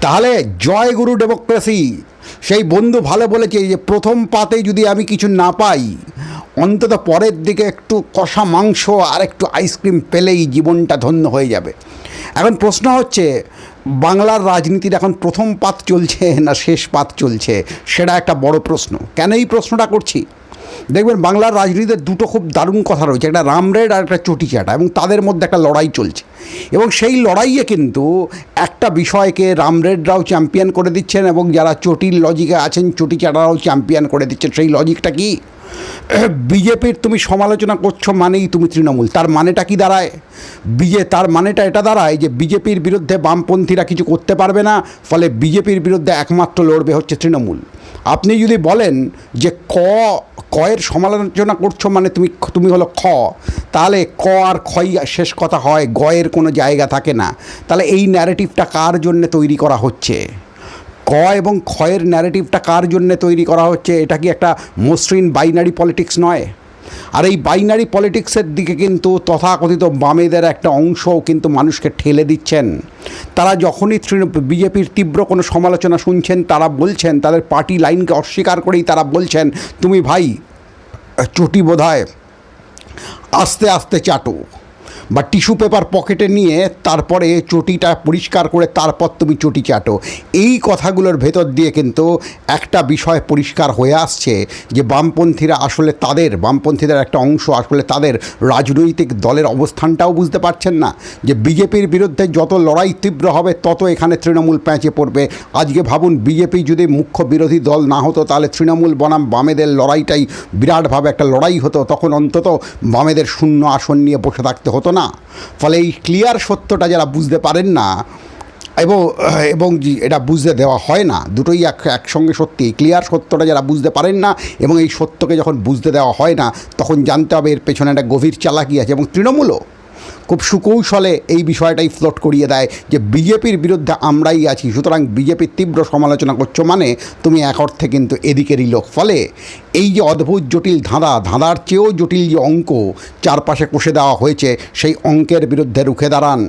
তাহলে জয় গুরু ডেমোক্রেসি সেই বন্ধু ভালো বলেছে যে, প্রথম পাতে যদি আমি কিছু না পাই, অন্তত পরের দিকে একটু কষা মাংস আর একটু আইসক্রিম পেলেই জীবনটা ধন্য হয়ে যাবে। এখন প্রশ্ন হচ্ছে, বাংলার রাজনীতির এখন প্রথম পাত চলছে না শেষ পাত চলছে? সেটা একটা বড় প্রশ্ন। কেন এই প্রশ্নটা করছি? দেখবেন, বাংলার রাজনীতিতে দুটো খুব দারুণ কথা রয়েছে। একটা রামরেড আর একটা চটিচাটা এবং তাদের মধ্যে একটা লড়াই চলছে। এবং সেই লড়াইয়ে কিন্তু একটা বিষয়কে রামরেডরাও চ্যাম্পিয়ন করে দিচ্ছেন এবং যারা চটির লজিকে আছেন চটিচাটারাও চ্যাম্পিয়ন করে দিচ্ছেন। সেই লজিকটা কি? বিজেপির তুমি সমালোচনা করছ মানেই তুমি তৃণমূল। তার মানেটা কি দাঁড়ায়? বিজে, তার মানেটা এটা দাঁড়ায় যে বিজেপির বিরুদ্ধে বামপন্থীরা কিছু করতে পারবে না, ফলে বিজেপির বিরুদ্ধে একমাত্র লড়বে হচ্ছে তৃণমূল। আপনি যদি বলেন যে ক, কয়ের সমালোচনা করছ মানে তুমি তুমি হলো খ, তাহলে ক আর খই শেষ কথা হয়, গয়ের কোনো জায়গা থাকে না। তাহলে এই ন্যারেটিভটা কার জন্য তৈরি করা হচ্ছে? ক এবং ক্ষয়ের ন্যারেটিভটা কার জন্য তৈরি করা হচ্ছে? এটা কি একটা মসৃণ বাইনারি পলিটিক্স নয়? আর এই বাইনারি পলিটিক্সের দিকে কিন্তু তথাকথিত বামেদের একটা অংশ কিন্তু মানুষকে ঠেলে দিচ্ছেন। তারা যখনই তৃণমূল বিজেপির তীব্র কোনো সমালোচনা শুনছেন, তারা বলছেন, তাদের পার্টি লাইনকে অস্বীকার করেই তারা বলছেন, তুমি ভাই, চটি বোধহয় আস্তে আস্তে চাটো। বা টিস্যু পেপার পকেটে নিয়ে তারপরে চটিটা পরিষ্কার করে তারপর তুমি চটি চাটো। এই কথাগুলোর ভেতর দিয়ে কিন্তু একটা বিষয় পরিষ্কার হয়ে আসছে যে বামপন্থীরা আসলে তাদের, বামপন্থীদের একটা অংশ আসলে তাদের রাজনৈতিক দলের অবস্থানটাও বুঝতে পারছেন না। যে বিজেপির বিরুদ্ধে যত লড়াই তীব্র হবে, তত এখানে তৃণমূল প্যাঁচে পড়বে। আজকে ভাবুন, বিজেপি যদি মুখ্য বিরোধী দল না হতো, তাহলে তৃণমূল বনাম বামেদের লড়াইটাই বিরাটভাবে একটা লড়াই হতো। তখন অন্তত বামেদের শূন্য আসন নিয়ে বসে থাকতে হতো না। ফলে এই ক্লিয়ার সত্যটা যারা বুঝতে পারেন না, এবং এবং এটা বুঝতে দেওয়া হয় না, দুটোই এক, একসঙ্গে সত্যি। ক্লিয়ার সত্যটা যারা বুঝতে পারেন না, এবং এই সত্যকে যখন বুঝতে দেওয়া হয় না, তখন জানতে হবে এর পেছনে একটা গভীর চালাকি আছে, এবং তৃণমূলও খুব সুকৌশলে এই বিষয়টাই ফ্লোট করিয়ে দেয় যে বিজেপির বিরুদ্ধে আমরাই আছি, সুতরাং বিজেপির তীব্র সমালোচনা করছ মানে তুমি এক অর্থে কিন্তু এদিকেরই লোক। ফলে এই যে অদ্ভুত জটিল ধাঁধা, ধাঁধার চেয়েও জটিল যে অঙ্ক, চারপাশে কষে দেওয়া হয়েছে, সেই অঙ্কের বিরুদ্ধে রুখে দাঁড়ান।